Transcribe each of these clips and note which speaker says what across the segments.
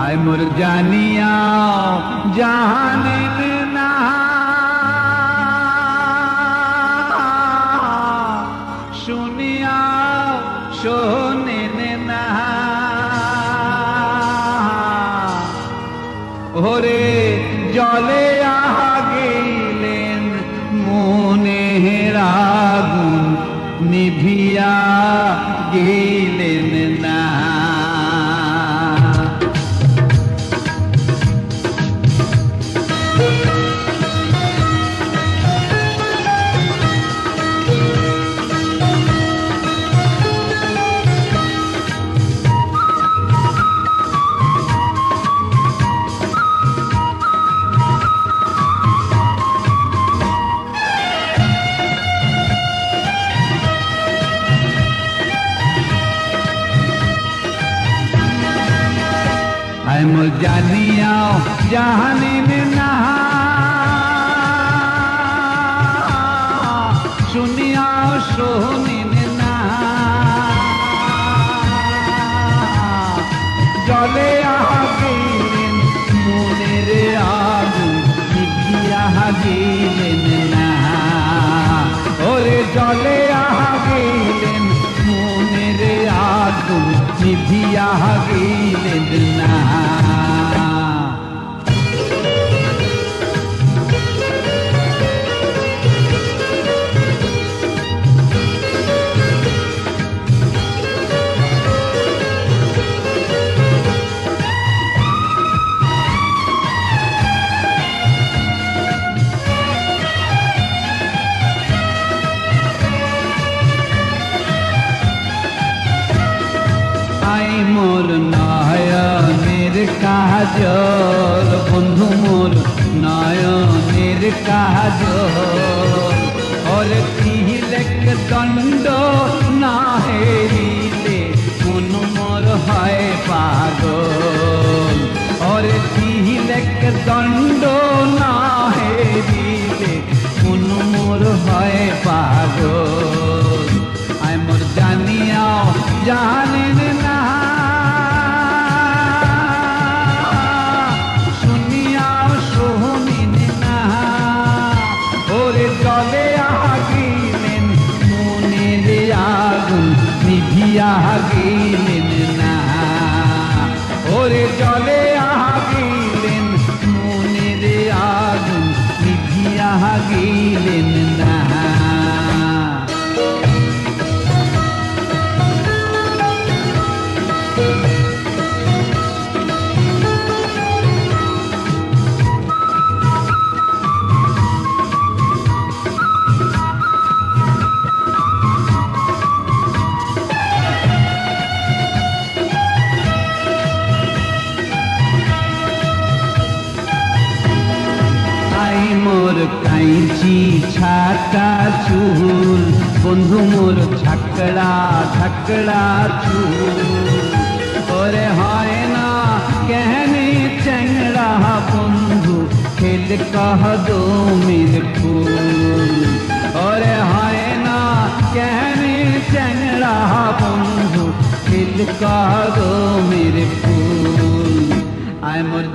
Speaker 1: আয় মোর জানিয়া মোর নয়নের কাজল বন্ধু মোর নয়নের কাজল দণ্ড না হেরিলে মন মোর হয় পাগল। ওরে তিলেক দণ্ড না হেরিলে মন মোর হয় পাগল। আই মোর জানিয়াও জানেন বন্ধু মোর ছাকড়া ছাকড়া চুল। ওরে হয় না কেহনে চ্যাংড়া বন্ধু, খেল কহ দো মিল ফুল। ওরে হয় না কেহনে চ্যাংড়া বন্ধু, খেল কহ দো মেরে ফুল। আয় মোর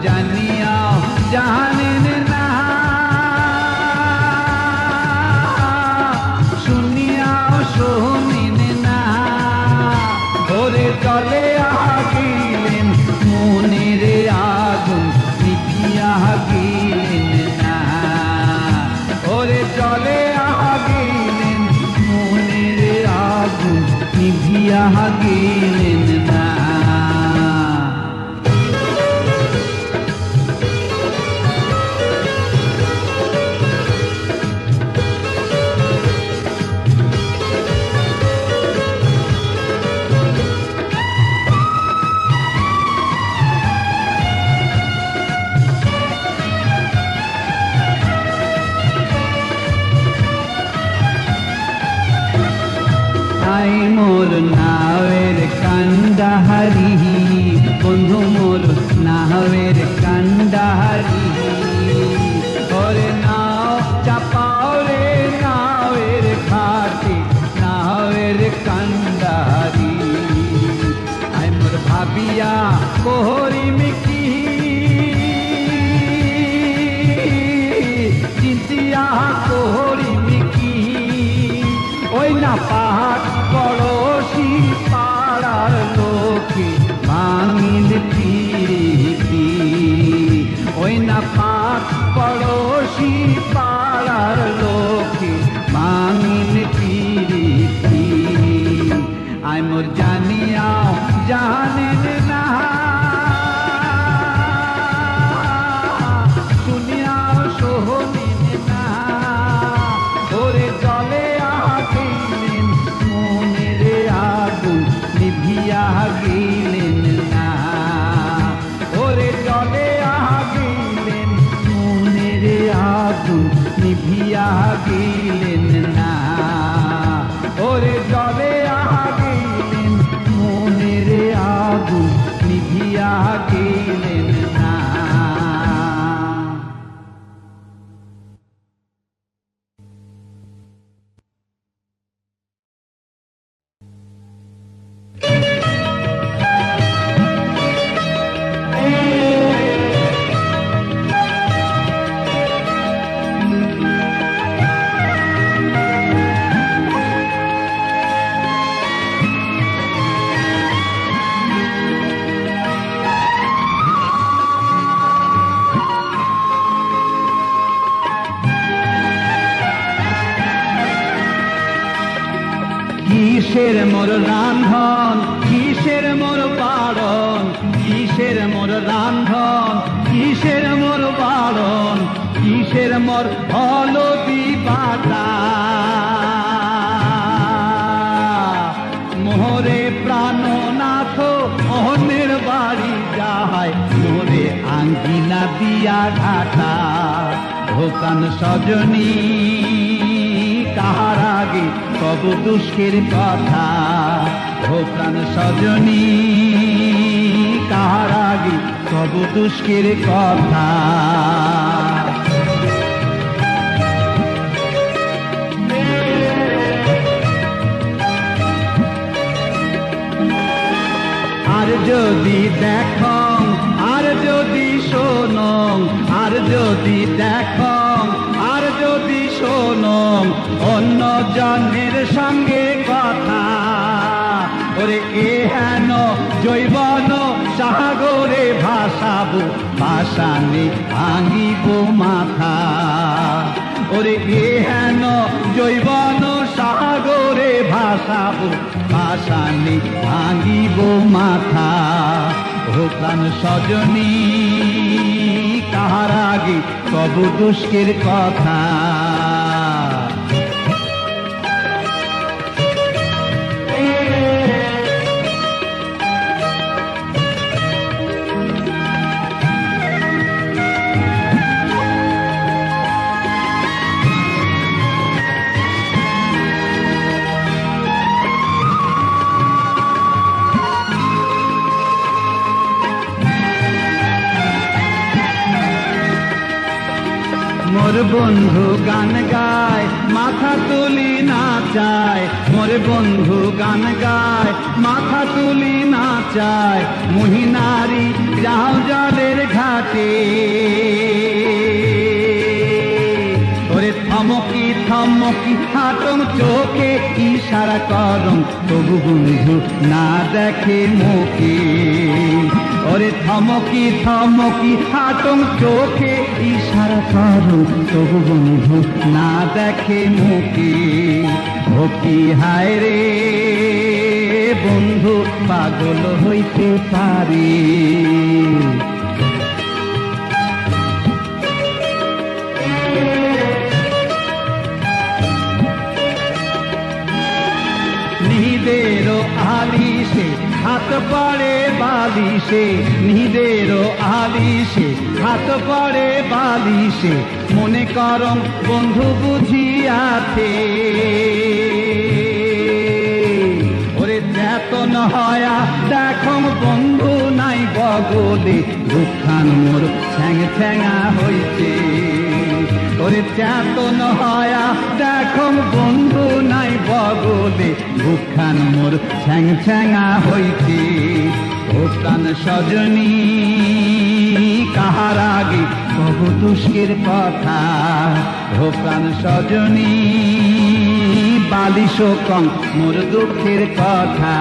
Speaker 1: দিয়া ঘাটা ভোকান সজনী। কাহার আগে কব দুষ্কের কথা ভোকান সজনী। কাহার আগে কব দুষ্কের কথা। আর যদি দেখং যদি দেখং, আর যদি শোনং, অন্য জনের সঙ্গে কথা, ওরে এ হেন জৈবন সাগরে ভাসাবো, ভাসানে ভাঙিব মাথা। ওরে এ হেন জৈবন সাগরে ভাসাবো, ভাসানে ভাঙিব মাথা। হোকান সজনী। কাহার আগে সব দুষ্কের কথা। নাচায় মহিনারি যাও জলের ঘাটে। ওরে থমকি থমকি হাটম চোখে ইশারা করম, তবু বন্ধু না দেখে মুখে। ওরে থমকি থমকি হাটম চোখে ইশারা করম, তবু বন্ধু না দেখে মুখে। ভকি হায় রে। বন্ধু পাগল হইতে পারে। হাত পড়ে বালিশে নিদের আলিশে হাত পড়ে বালিশে, মনে করম বন্ধু বুঝিয়াছে। ওরে চেতন হয়া। দেখম বন্ধু নাই বগলে, দুঃখান মোর ছ্যাং ছ্যাঙা হইছে। ওরে চেতন হয়া। দেখম বন্ধু নাই বগলে বুখান মোর ছ্যাং ছ্যাঙা হইছে। ও সজনী, কাহার আগে বহু দুষ্কের কথা? ও প্রাণ সজনী বালিশ কম। মোর দুঃখের কথা।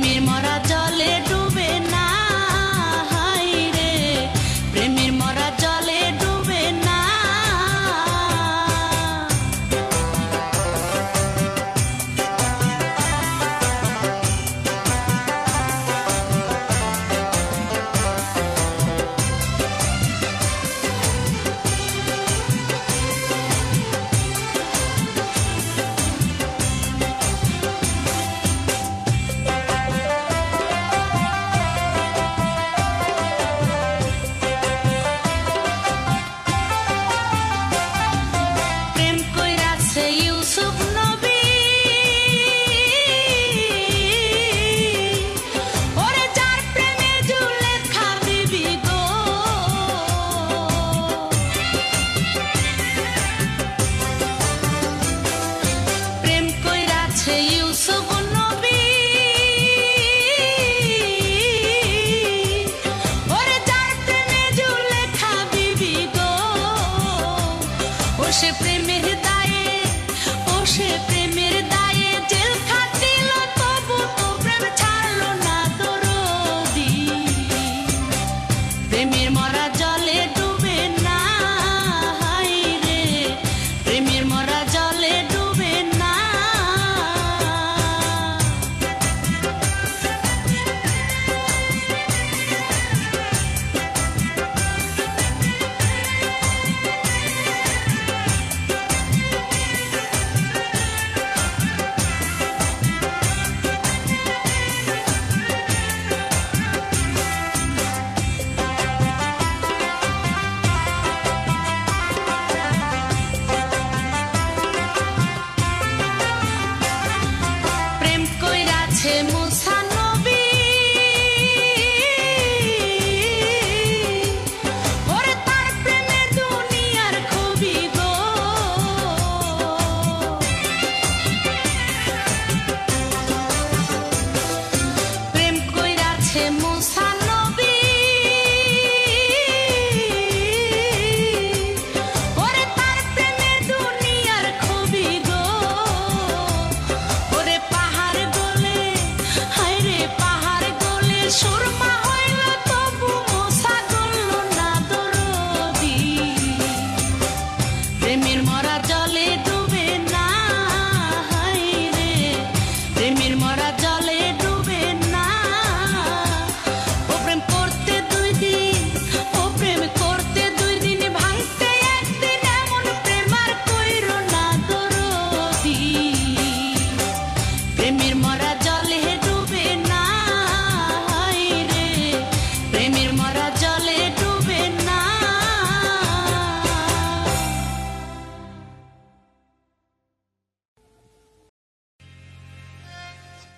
Speaker 1: mi morada.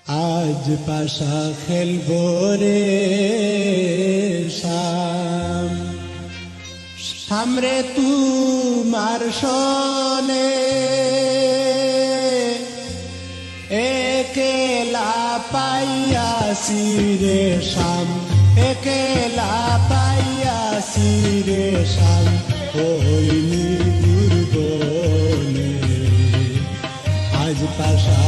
Speaker 2: আজ পাশা খেলব রে শাম। সামরে তুমার সনে একেলা পাইয়াছি রে শাম, একেলা পাইয়াছি রে শাম হইনি দুর্বনে আজ পাশা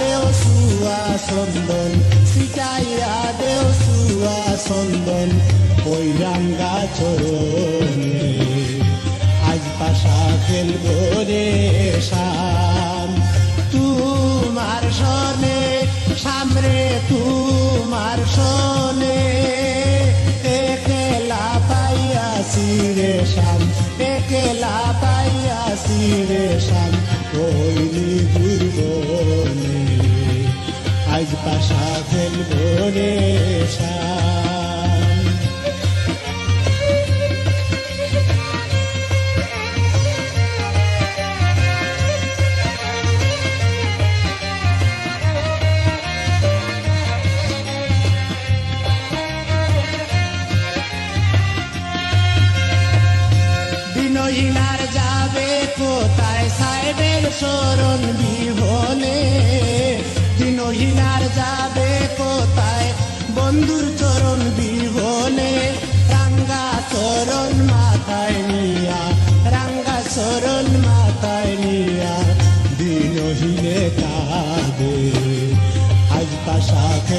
Speaker 2: দেও সুয়া চন্দন সিটাইয়া দেও সুয়া চন্দন ওই রাঙ্গা চরণে আজ পাশা খেলব রে শাম, তুমার সনে সামরে তুমার সনে একেলা পাইয়াছি রে শাম, একেলা পাইয়াছি কইলি দুর্বনে আজ পাশা ফেলবনে রে